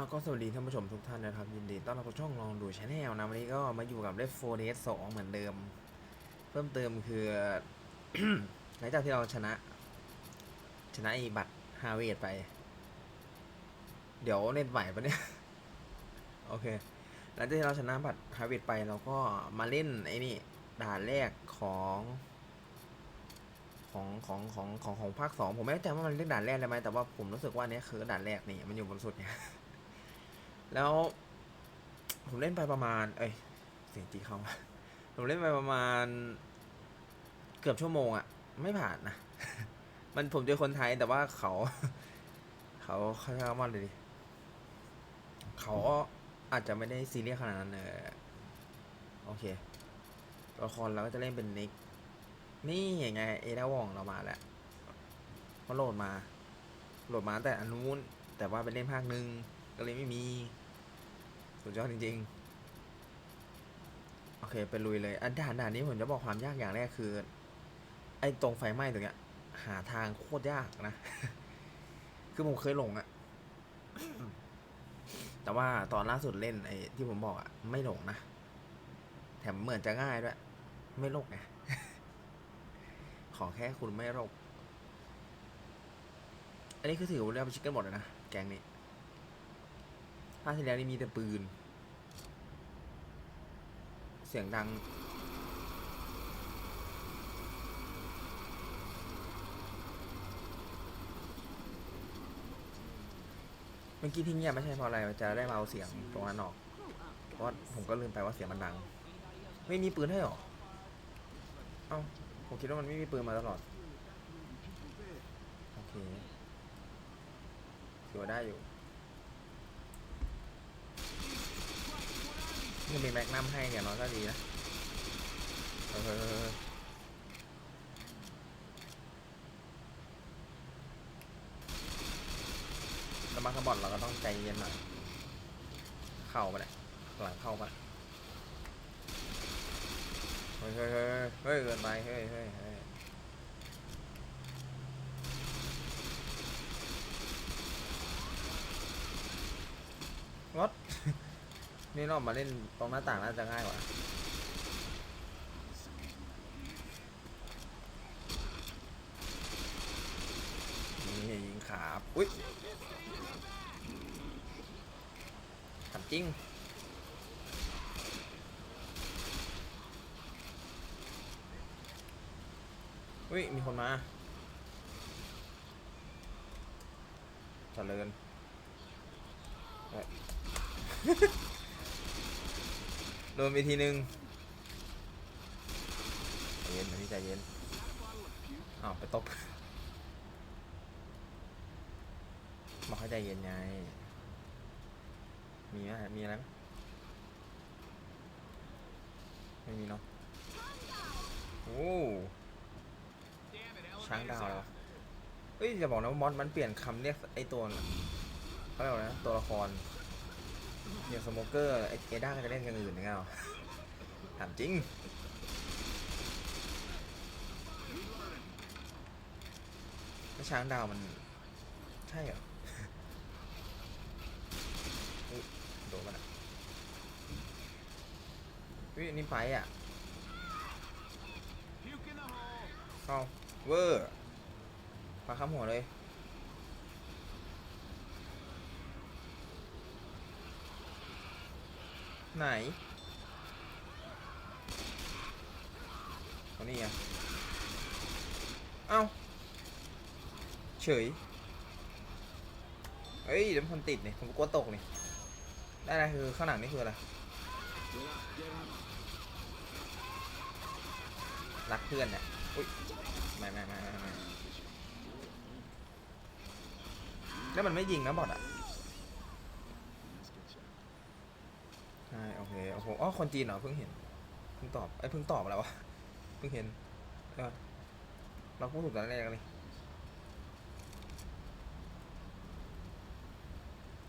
แล้วก็สวัสดีท่านผู้ชมทุกท่านนะครับ ยินดีต้อนรับสู่ช่องลองดูชาแนลนะวันนี้ก็มาอยู่กับ Red 4 Dead 2เหมือนเดิม เพิ่มเติมคือหลังจากที่เราชนะ ชนะไอ้บัตรฮาเวดไป เดี๋ยวเน็ตไหวปะเนี่ย โอเค หลังจากที่เราชนะบัตรฮาเวดไปเราก็มาเล่นไอ้นี่ด่านแรกของของของของของของภาคสองผมไม่แน่ใจว่ามันเรียกด่านแรกได้ไหมแต่ว่าผมรู้สึกว่าเนี้ยคือด่านแรกนี่มันอยู่บนสุดเนี่ย แล้ว ผมเล่นไปประมาณ เอ้ยเสียงจีเข้ามาผมเล่นไปประมาณ เกือบชั่วโมงอะไม่ผ่านนะมันผมเจอคนไทยแต่ว่าเขา เขาเขาใช้คำว่าอะไดีเขาอาจจะไม่ได้ซีเรียสขนาดนั้นเออโอเคตัวละครเราก็จะเล่นเป็นนิกนี่ยังไง เอดาวองเรามาแล้วเขาโหลดมา โหลดมาแต่อันนู้น แต่ว่าไปเล่นภาคหนึ่งก็เลยไม่มี สุดยอดจริงๆ โอเคไปลุยเลยอันด่านด่านนี้ผมจะบอกความยากอย่างแรกคือ ไอ้ตรงไฟไหม้ตรงเนี้ย หาทางโคตรยากนะ คือผมเคยหลงอะแต่ว่าตอนล่าสุดเล่นไอ้ที่ผมบอกอะไม่หลงนะ แถมเหมือนจะง่ายด้วย ไม่โลกไงขอแค่คุณไม่รบอันนี้คือถือว่าเรียกว่าชิคเก้นหมดเลยนะ แกงนี้ ภาคที่แล้วนี่มีแต่ปืน เสียงดัง เมื่อกี้ที่เงียบไม่ใช่เพราะอะไรมันจะได้เบาเสียงตรงนั้นออก เพราะผมก็ลืมไปว่าเสียงมันดัง ไม่มีปืนให้หรอ เอ้า ผมคิดว่ามันไม่มีปืนมาตลอด โอเคถือว่าได้อยู่ นี่มีแม็กนัมให้อย่างน้อยก็ดีนะเออเออเออแล้วมาขบอดเราก็ต้องใจเย็นหน่อยเข้าไปเลยหลังเข้าไปเฮ้ยเฮ้ยเฮ้ยเฮ้ยเกินไปเฮ้ยเฮ้ยเฮ้ยรถ นี่เรามาเล่นตรงหน้าต่างน่าจะง่ายกว่า นี่ยิงขาบอุ้ยถามจริงอุ้ย มีคนมาเจริญ โดนไปทีนึงใจเย็นนะพี่ใจเย็นอ้าวไปตบบอกให้ใจเย็นไง มีไหมมีอะไรไหมไม่มีเนาะโอ้ช้างดาวแล้วเฮ้ยจะบอกนะว่ามอสมันเปลี่ยนคำเรียกไอ้ตัวน่ะเขาเรียกว่าอะไรนะตัวละคร อย่างสโมเกอร์ไอเอด้าก็จะเล่นกันอื่นยังไงอะถามจริง แล้วช้างดาวมัน ใช่เหรออุ๊ยโดนมันอะวินี่ไปอะเข้าเวอร์ปาข้ามหัวเลย ไหนตรงนี้ไงเอ้า เฉย เฮ้ยเดี๋ยวมันติดนี่ผมกลัวตกนี่ได้อะไรคือข้างหลังนี่คืออะไร รักเพื่อนเนี่ยอุ้ยไม่ไม่ไม่ไม่ไม่แล้วมันไม่ยิงนะบอทอะ ใช่โอเคโอ้โหอ๋อคนจีนเหรอเพิ่งเห็นเพิ่งตอบไอ้เพิ่งตอบแล้ววะเพิ่งเห็นเออเราพูดถูกตอนแรกเลย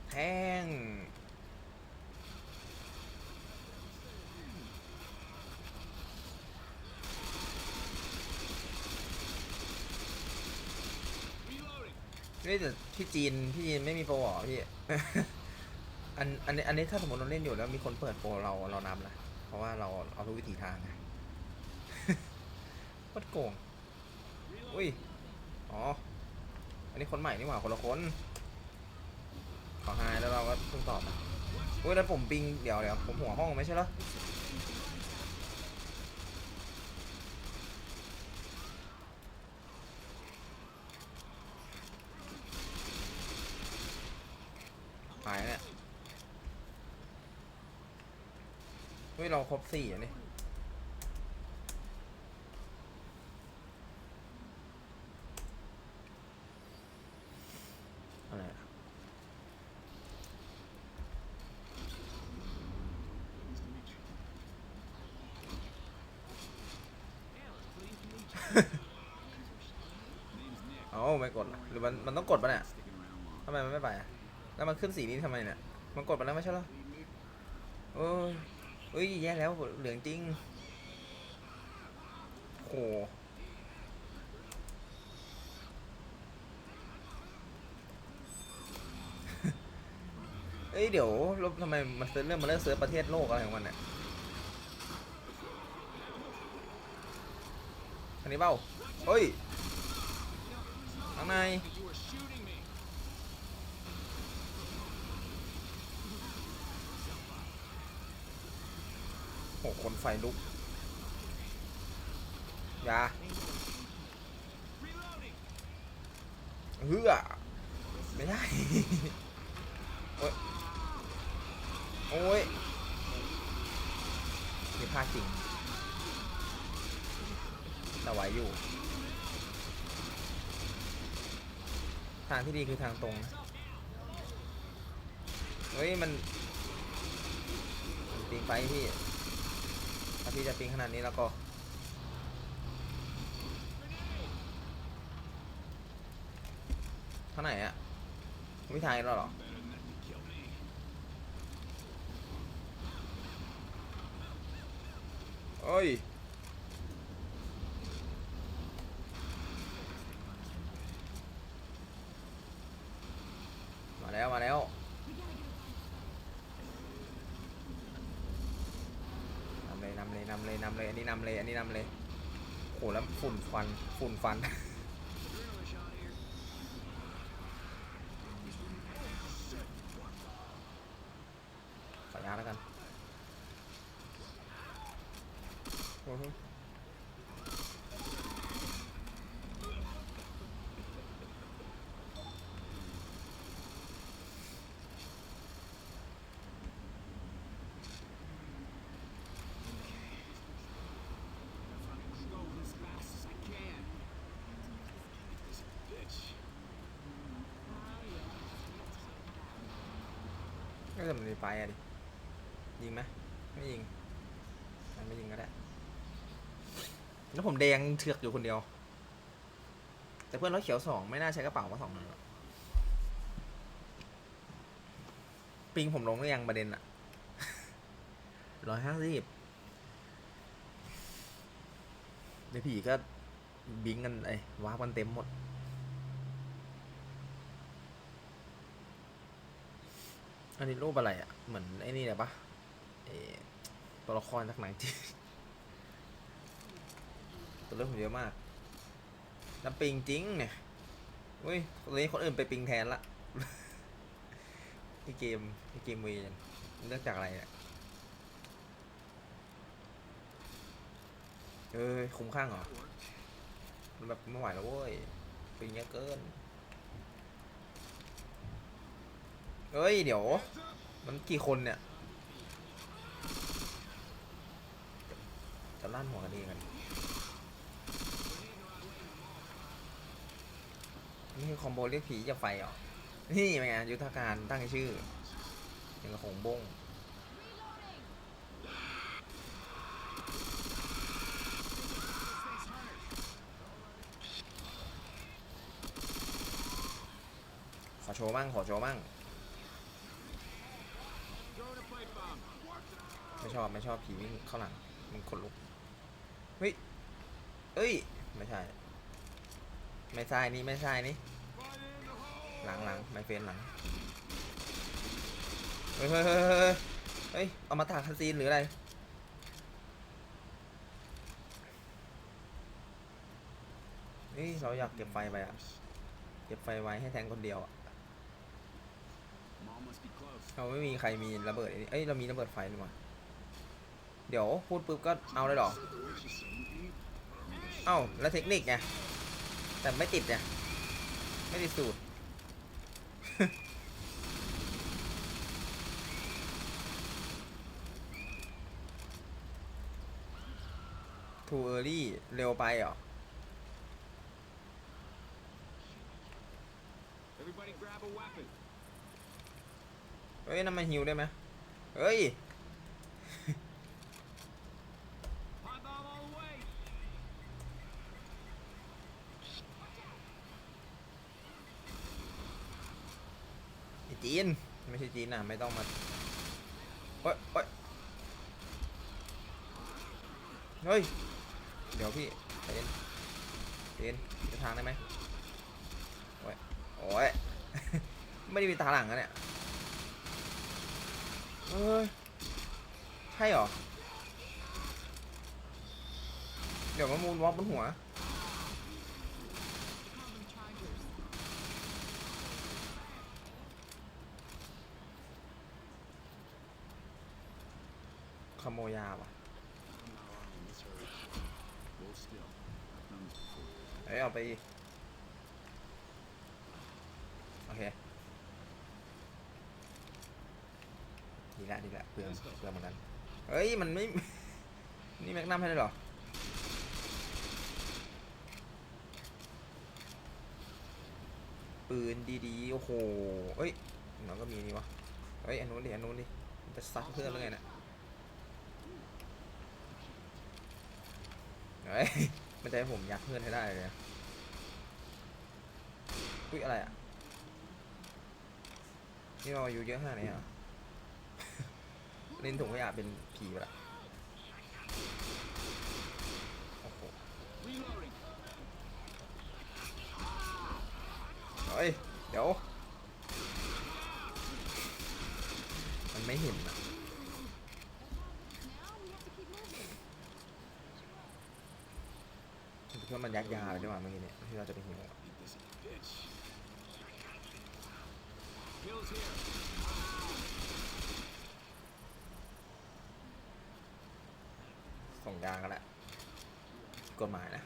แทงนี่แต่ที่จีนที่จีนไม่มีปรเหรอพี่ อันอันนี้อันนี้ถ้าสมมติเราเล่นอยู่แล้วมีคนเปิดโปรเราเรานำนะเพราะว่าเราเอาทุกวิถีทางไงโคตรโกงอุ้ยอ๋ออันนี้คนใหม่นี่หว่าคนละคนขอหายแล้วเราก็เพิ่งตอบอุ้ยแล้วผมปิงเดี๋ยวเดี๋ยวผมหัวห้องไม่ใช่เหรอ หายเนี่ย เฮ้ยเราครบสี่อะนี่อะไรอะเอ้าไม่กดเหรอหรือมันมันต้องกดปะเนี่ยทำไมมันไม่ไปอะแล้วมันขึ้นสีนี้ทำไมเนี่ย มันกดไปแล้วไม่ใช่เหรอโอ้ย เอ้ยแย่แล้วเหลืองจริงโหเอ้ยเดี๋ยวล้วทำไมมันเริ่มมาเลิกเซิร์ฟประเทศโลกอะไรของมันเนี่ยอันนี้เบ้าเฮ้ยข้างใน โอ้คนไฟลุกยาเฮือไม่ได้ โอ้ยมีพลาดจริงแต่ไหวอยู่ ทางที่ดีคือทางตรงนะเฮ้ย มันมันปิงไปพี่าพี่จะปิงขนาดนี้แล้วก็เท่าไหร่อะไม่ทายแล้วหรอเอ้ย มาแล้ว มาแล้ว นำเลยนำเลยนำเลยนำเลย อันนี้นำเลย อันนี้นำเลยโห แล้วฝุ่นฟันฝุ่นฟัน ขออนุญาตแล้วกันโอ้โห ก็จะมันมีไฟอะดิ ยิงไหมไม่ยิงงั้นไม่ยิงก็ได้ แล้วผมแดงเถือกอยู่คนเดียว แต่เพื่อนเราเขียวสองไม่น่าใช้กระเป๋ามาสองนัดหรอกปิงผมลงหรือยังประเด็นอะร้อยห้าสิบในผีก็บิงกันไอ้ว้ากันเต็มหมด อันนี้รูปอะไรอะเหมือนไอ้นี่เลยปะเออตัวละครจากหนังจีนตัวเลือกผมเยอะมากน้ำปิงจริงเนี่ยอุ้ยคนนี้คนอื่นไปปิงแทนละที่เกมที่เกมเวียนเลือกจากอะไรเนี่ยเอ้ยคุ้มข้างเหรอมันแบบไม่ไหวแล้วเว้ยปิงเยอะเกิน เอ้ย เดี๋ยว มันกี่คนเนี่ย จะลั่นหัวกันเองกันนี่คือคอมโบเรียกผีจะไฟเหรอ นี่เป็นไงยุทธการตั้งชื่ออย่างกับหงบงขอโชว์บ้างขอโชว์บ้าง ไม่ ชอบไม่ชอบผีวิ่งเข้าหลังมันขนลุกเฮ้ยเอ้ยไม่ใช่ ไม่ใช่นี่ไม่ใช่นี่หลังหลังไม่เฟนหลังเฮ้ยเฮ้ยเฮ้ยเฮ้เฮ้ยเอามาตากคาซีนหรืออะไรนี่เราอยากเก็บไฟไปอะเก็บไฟไว้ให้แทงคนเดียวอะเราไม่มีใครมีระเบิดอันนี้เอ้ยเรามีระเบิดไฟหรือเปล่า เดี๋ยวพูดปุ๊บก็เอาเลยเหรอ เอ้า แล้วเทคนิคไง แต่ไม่ติดไงไม่ติดสูตร too early เร็วไปเหรอ Everybody grab a weapon. เฮ้ยน้ำมันฮิวได้ไหมเฮ้ย จีน ไม่ใช่จีนนะไม่ต้องมาเฮ้ยเฮ้ยเฮ้ย เดี๋ยวพี่จเย็นจเย็นจะทางได้ไหมโอ้ยโอ้ย ไม่ได้มีตาหลังอะเนี่ยเฮ้ย ใช่เหรอ เดี๋ยวมามูนวอลบนหัว ขโมยยาว่ะ Let's hurry. Hold still. Thumbs before. เอ้ยเอาไปดิโอเคดีละดีละเปลืองเปลืองเหมือนกันเฮ้ยมันไม่ นี่แม็กนัมให้เลยเหรอปืนดีๆโอ้โหเอ้ยมันก็มีนี่วะเฮ้ยอันนู้นดิอันนู้นดิมันจะซัดเพื่อนหรือไงเนี่ยเฮ้ยมันจะให้ผมยัดเพื่อนให้ได้เลยนะ อุ้ยอะไรอะ นี่เราอายุเยอะขนาดนี้เหรอ เล่นถุงขยะเป็นผีไปละโอ้โห Reloading. เฮ้ย เดี๋ยว มันไม่เห็นอะเพื่อนมันยักยาไปด้วยว่ะเมื่อกี้เนี่ยที่เราจะไปหิวอะ Ain't this a bitch? Kills here. ส่งยางกันแหละกฎหมายนะ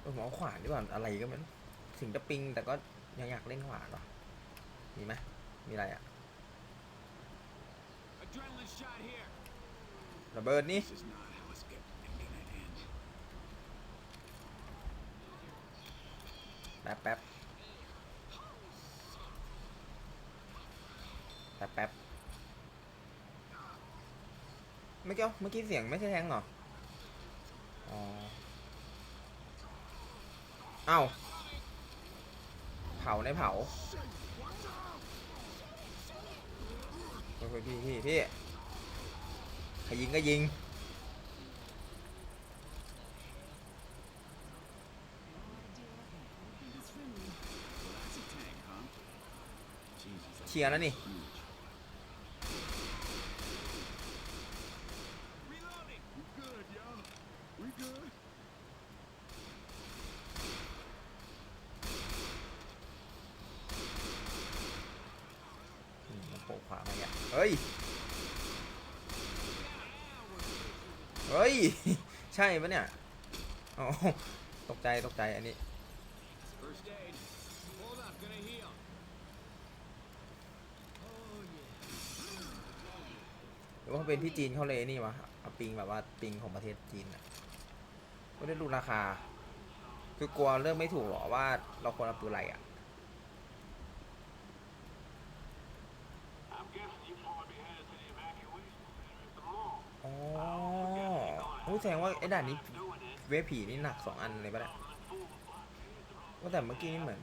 เออหมอขวานดีกว่าอะไรก็ไม่รู้ถึงจะปิงแต่ก็ยังอยากเล่นขวานว่ะมีไหมมีอะไรอะระเบิดนี่แป๊บแป๊บแป๊บแป๊บเมื่อกี้เมื่อกี้เสียงไม่ใช่แทงเหรอ อ๋อ เอ้า เผาในเผาเฮ้ยพี่พี่พี่ใครยิงก็ยิง เชียร์แล้วนี่ huge. Reloading. We good, yo. We good. อืมมันโผล่ขวามาเนี่ยเฮ้ย เฮ้ย ใช่ปะเนี่ยอ๋อตกใจตกใจอันนี้หรือว่าเป็นที่จีนเขาเลยนี่วะเอาปิงแบบว่าปิงของประเทศจีนอะก็ได้ดูราคา คือกลัวเรื่องไม่ถูกหรอว่าเราควรเอาปืนอะไรอะ แสดงว่าไอ้ด่านนี้ Doing it, เวฟผีนี่หนักสองอันเลยปะเนี่ย fool. ว่าแต่เมื่อกี้นี่เหมือน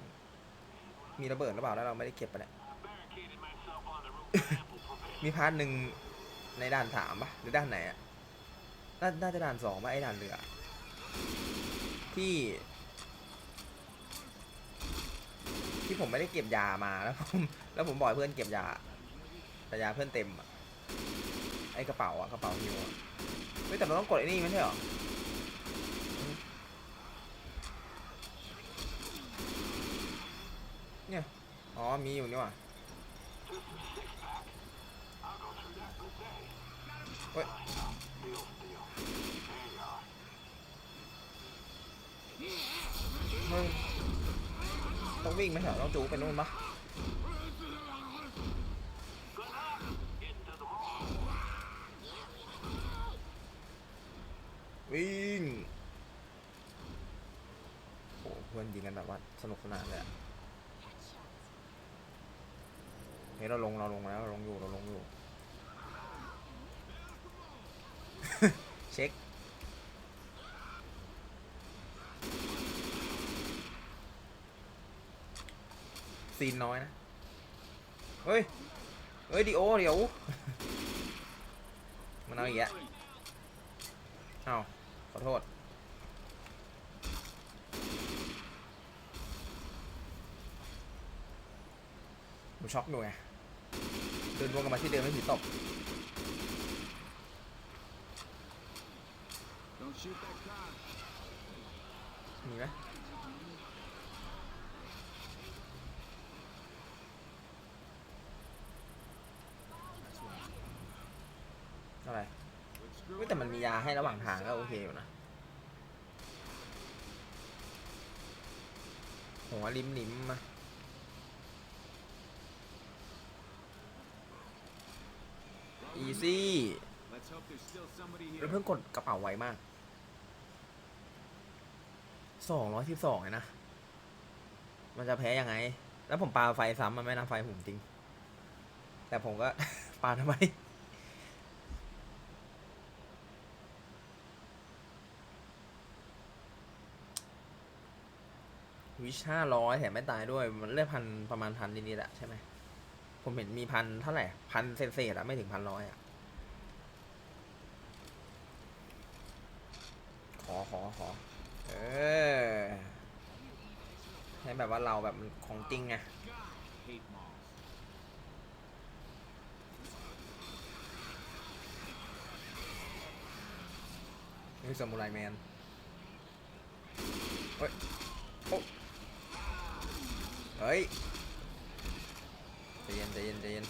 มีระเบิดหรือเปล่าแล้วเราไม่ได้เก็บไปะเนี่ย I barricaded myself on the roof with ample provisions. มีพาร์ทหนึ่งในด่านสามปะหรือด่านไหนอะน่าน่าจะด่านสองปะไอ้ด่านเรือ ที่ ที่ที่ผมไม่ได้เก็บยามาแล้วผมแล้วผมบอกให้เพื่อนเก็บยาแต่ยาเพื่อนเต็มอะไอกระเป๋าอะกระเป๋าฮิวอะเฮ้ยแต่เราต้องกดไอ้นี่ไม่ใช่เหรอเนี่ยอ๋อมีอยู่นี่ว่า I'll go through that in a day. เฮ้ยมึงต้องวิ่งไหมเหรอต้องจูไปนู่นปะ วิ่งโอ้เพื่อนยิงกันแบบว่าสนุกสนานเลยอะเฮ้ยเราลงเราลงแล้วเราลงอยู่เราลงอยู่ เช็คซีนน้อยนะ เฮ้ย เฮ้ยดิโอเดี๋ยว มันเอาอีกแล้วอ้า ขอโทษ ผมช็อกอยู่ไงเดินวนกลับมาที่เดิมไม่ผีตบ Don't shoot that car. มีไหมอะไร Let's screw เฮ้ ยาให้ระหว่างทางก็โอเคอยู่นะหัวลิมลิมมาอีซี่ Let's hope there's still somebody แล้ว here. เพิ่งกดกระเป๋าไวมาก สองร้อยสิบสองนะ มันจะแพ้ยังไงแล้วผมปาไฟซ้ำมันไม่นำไฟผมจริง แต่ผมก็ ปาทำไม วิชห้าร้อยแถมไม่ตายด้วย มันเลือกพันประมาณพันนิดๆแหละใช่ไหมผมเห็นมีพันเท่าไหร่พันเศษๆอะไม่ถึงพันร้อยอะขอขอขอเออให้แบบว่าเราแบบมันของจริงไง Hate malls. นี่สมุไรแมนเฮ้ยโอ้ เฮ้ยใจเย็นใจเย็นใจเย็น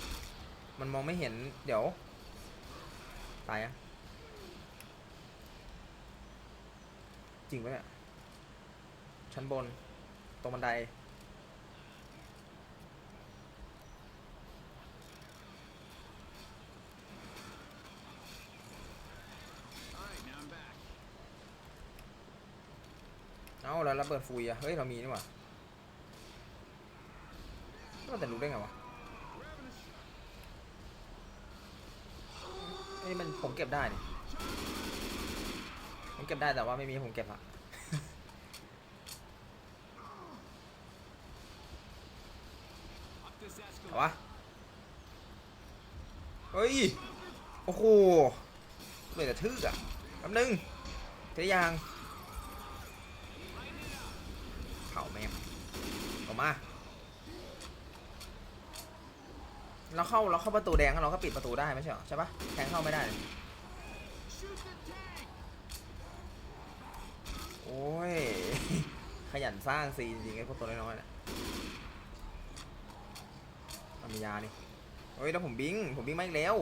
มันมองไม่เห็น เดี๋ยว ตายอะจริงปะเนี่ย ชั้นบน ตรงบันได เอาแล้วระเบิดฟุยอะเฮ้ย เรามีนี่หว่า เราแต่รู้ได้ไงวะเอ้ยมันผมเก็บได้นี่ผมเก็บได้แต่ว่าไม่มีผมเก็บละเอาวะเฮ้ย โอ้โหเลยแต่ทึกอะแป๊บนึงเทยางเผาแม่งออกมา เราเข้าเราเข้าประตูแดงแล้วเราก็ปิดประตูได้ไม่ใช่เหรอใช่ปะแทงเข้าไม่ได้โอ้ย ขยันสร้างซีนจริงๆไอ้พวกตัวน้อยๆเนี่ยเอมียานี่เฮ้ยแล้วผมบิงผมบิงไมาอีกแล้ว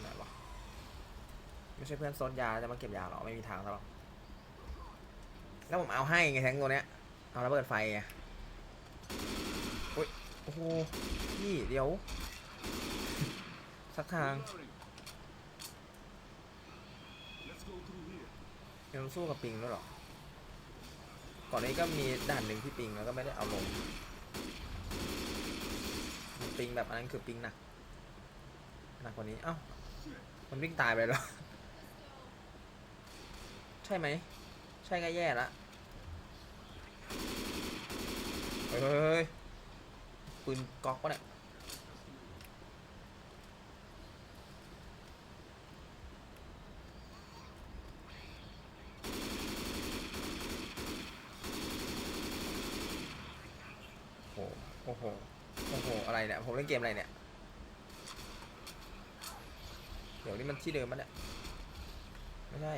ไหนวะไม่ใช่เพื่อนซดยาจะมาเก็บยาหรอไม่มีทางซะหรอกแล้วผมเอาให้ไงแทงตัวเนี้ย เอาระเบิดไฟไงโอ้ยโอ้โหพี่เดี๋ยว สักทางยังสู้กับปิงด้วยหรอ ก่อนนี้ก็มีด่านหนึ่งที่ปิงแล้วก็ไม่ได้เอาลง ปิงแบบอันนั้นคือปิงหนักหนักกว่านี้ เอ้า มันวิ่งตายไปแล้ว ใช่ไหม ใช่ก็แย่ละ เฮ้ยปืนก๊อกปะเนี่ยโอ้โห โอ้โห อะไรเนี่ย ผมเล่นเกมอะไรเนี่ย เดี๋ยวนี้มันที่เดิมมันเนี่ย ไม่ใช่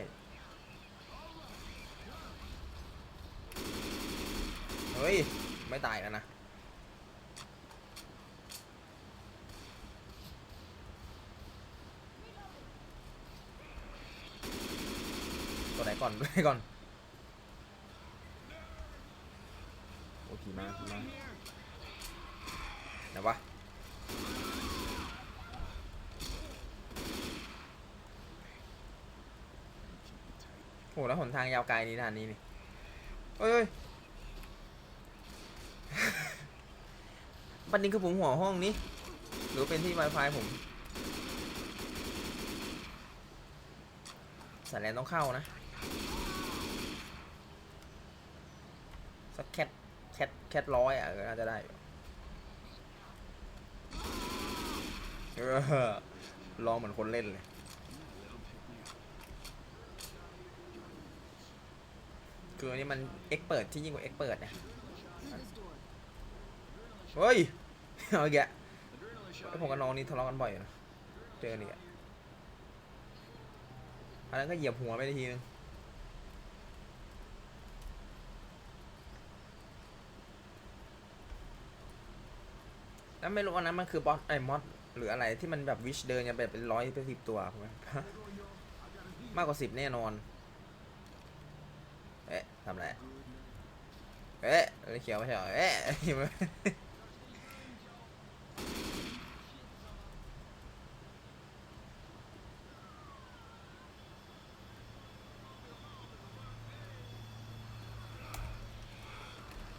ฮ้ย ไม่ตายแล้วนะตัวไหนก่อนตัวไหนก่อน โอ้ขี่มาขี่มาไหนวะโหแล้วหนทางยาวไกลนี้ด่านนี้นี่เฮ้ยเฮ้ย ประเด็นคือผมหัวห้องนี้ หรือเป็นที่ Wi-Fi ผมสายแลนต้องเข้านะสักแคทแคทแคทร้อยอะก็น่าจะได้ลองเหมือนคนเล่นเลยคืออันนี้มันเอ็กเปิดที่ยิ่งกว่าเอ็กเปิดนะ เฮ้ยเอาอีกแกไอผมกับน้องนี่ทะเลาะกันบ่อยนะเจอนี่อะอันนั้นก็เหยียบหัวไปทีนึงแล้วไม่รู้อันนั้นมันคือบอสไอ้มอสหรืออะไรที่มันแบบวิชเดินกันแบบเป็นร้อยเป็นสิบตัวผมว่ามากกว่าสิบแน่นอน เอ๊ะทำไร เอ๊ะอะไรเขียวไม่ใช่เหรอเอ๊ะ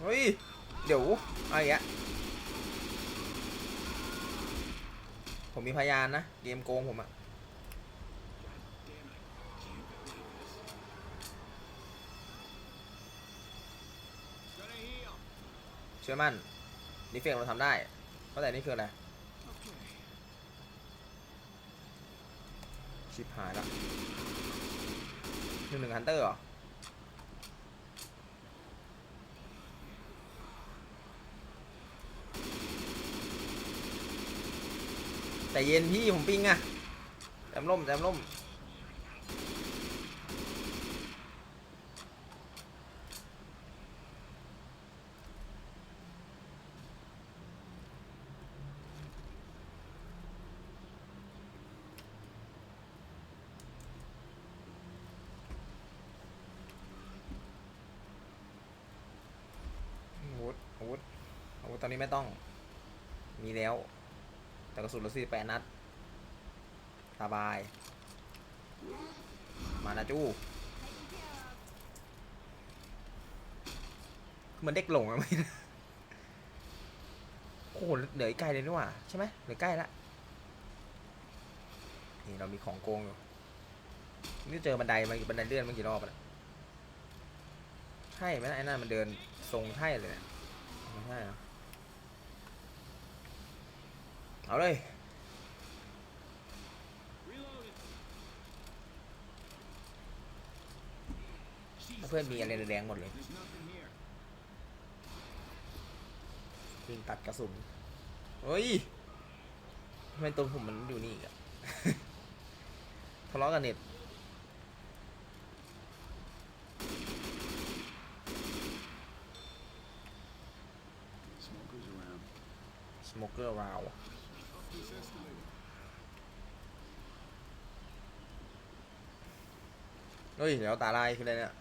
เฮ้ย เดี๋ยวอะไรอย่างเงี้ยผมมีพยานนะ เกมโกงผมอะเชื่อมั่นดีเฟกเราทำได้เพราะแต่นี่คืออะไร ชิบหายละหนึ่งหนึ่งฮันเตอร์เหรอ แต่เย็นพี่ผมปิงอะแจมล่มแจมล่มอาวุธอาวุธอาวุธตอนนี้ไม่ต้อง มีแล้ว แต่กระสุนเหลือสี่แปดนัดสบาย มานะจู้เหมือนเด็กหลงอะไม่โอ้โหเหลืออีกไกลเลยนี่หว่าใช่ไหมเหลือใกล้ละนี่เรามีของโกงอยู่นี่เจอบันไดมาบันไดเลื่อนมากี่รอบแล้วใช่ไหมไอ้นั่นมันเดินทรงใช่เลยไม่ใช่นะ เอาเลย เพื่อนมีอะไรแดงๆหมดเลย There's nothing here. ยิงตัดกระสุนเฮ้ยทำไมตัวผมมันอยู่นี่อีกอะทะเลาะกันเน็ต Smokers around. สโมเกอร์ราว This escalator. เฮ้ยเดี๋ยวตาลายคืออะไรเนี่ย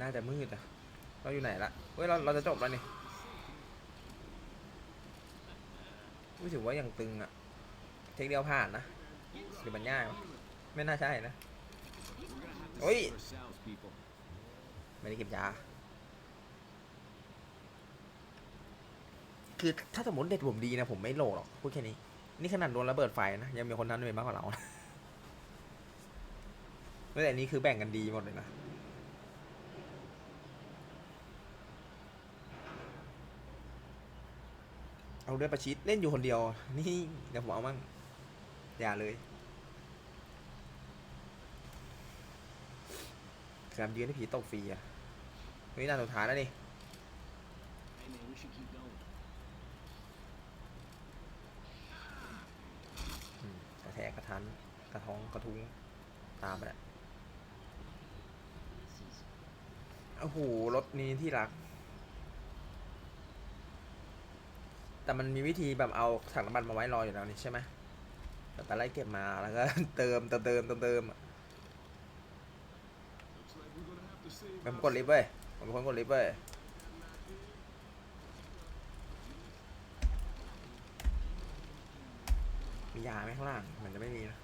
น่าจะมืดอะเราอยู่ไหนละ เฮ้ยเราเราจะจบแล้วนี่ไม่ถือว่ายังตึงอะเทคเดียวผ่านนะหรือมันง่ายวะไม่น่าใช่นะ We're gonna have to Oi. save ourselves, people. ไม่ได้เก็บยา คือถ้าสมมติเด็ดผมดีนะผมไม่โหลหรอกพูดแค่นี้ นี่ขนาดโดนระเบิดไฟนะ ยังมีคนทำได้มากกว่าเรานะแต่อันนี้คือแบ่งกันดีหมดเลยนะเอาด้วยประชิดเล่นอยู่คนเดียว นี่เดี๋ยวผมเอามั่งอย่าเลยครับยืนให้ผีตกฟรีอะนี่ด่านสุดท้ายแล้วนี่ ทันกระท้องกระทุ้งตามไปแหละโอ้โหรถนี้ที่รัก แต่มันมีวิธีแบบเอาถังน้ำมันมาไว้รออยู่แล้วนี่ใช่ไหมแต่ตอนไล่เก็บมาแล้วก็เติมเติมเติมเติมเติมอะ Looks like we're gonna have to save ผมกดลิฟต์เว้ยผมเป็นคนกดลิฟต์เว้ยมียาไหมข้างล่างเหมันจะไม่มีนะ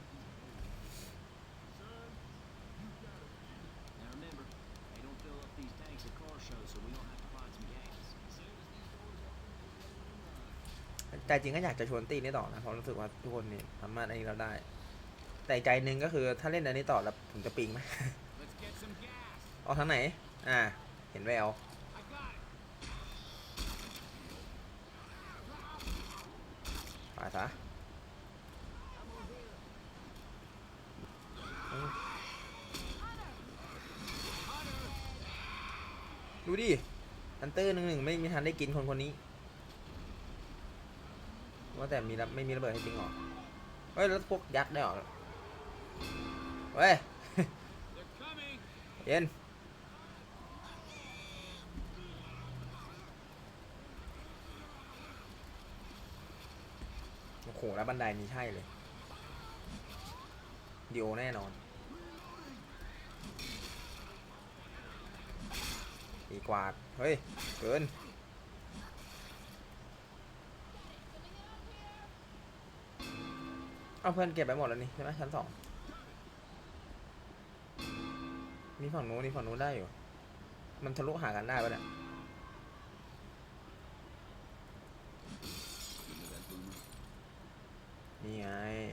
Now remember, they don't fill up these tanks at car shows, so we don't have to find some gas. ใจจริงก็อยากจะชวนตีนี่ต่อนะเพราะรู้สึกว่าทุกคนนี่สามารถอันนี้เราได้ แต่ใจหนึ่งก็คือถ้าเล่นอันนี้ต่อแล้วผมจะปิงไหมออกทางไหน อ่า เห็นแวว I got it. ไปซะอืมดูดิอัน เตอร์หนึ่งหนึ่งไม่มีทันได้กินคนคนนี้ ว่าแต่มีระไม่มีระเบิดให้จริงหรอ เฮ้ย แล้วพวกยัดได้หรอ เฮ้ย เย็นโอ้โหแล้วบันไดนี้ใช่เลยดีโอแน่นอน ตีกวาด เฮ้ย เกิน เอาเพื่อนเก็บไปหมดแล้วนี่ใช่ไหมชั้นสอง มีฝั่งนู้นนี่ฝั่งนู้นได้อยู่ มันทะลุหากันได้ปะเนี่ย นี่ไง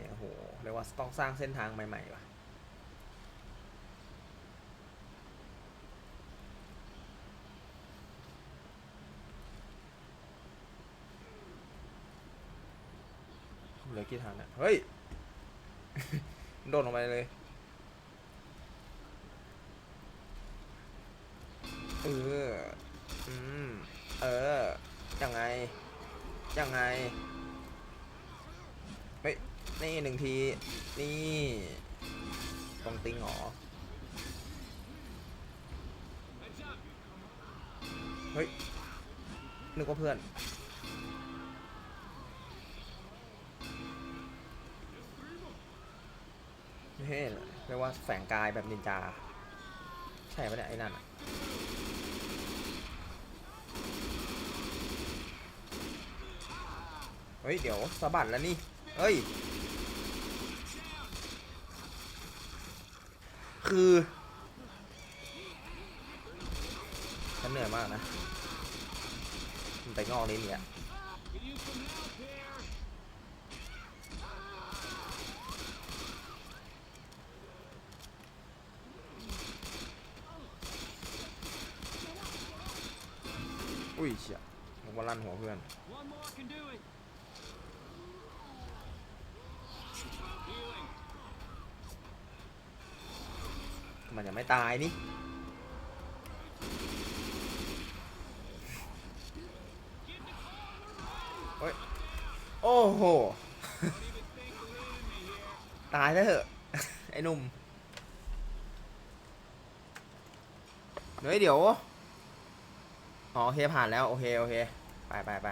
โอ้โห เรียกว่าต้องสร้างเส้นทางใหม่ๆว่ะ เหลือกี่ทานี่ยเฮ้ย โดดลงไปเลย เออ อืม เออ ยังไง ยังไง เฮ้ย นี่หนึ่งที นี่ตรงติงเหรอ เฮ้ย นึกว่าเพื่อน เฮ้ยเรียกว่าแฝงกายแบบนินจา ใช่ปะเนี่ยไอ้นั่นอะเฮ้ย เดี๋ยวสะบัดแล้วนี่เฮ้ย คือฉันเหนื่อยมากนะ มันไปงอกลิ้นเนี่ย อุ้ยเชี่ยนึกว่าลั่นหัวเพื่อน One more can do it. Healing. มันยังไม่ตายนี่เฮ้ย โอ้โห ตายแล้วเถอะไอ้หนุ่มเฮ้ยเดี๋ยว อ๋อโอเคผ่านแล้วโอเคโอเค ไปไปไป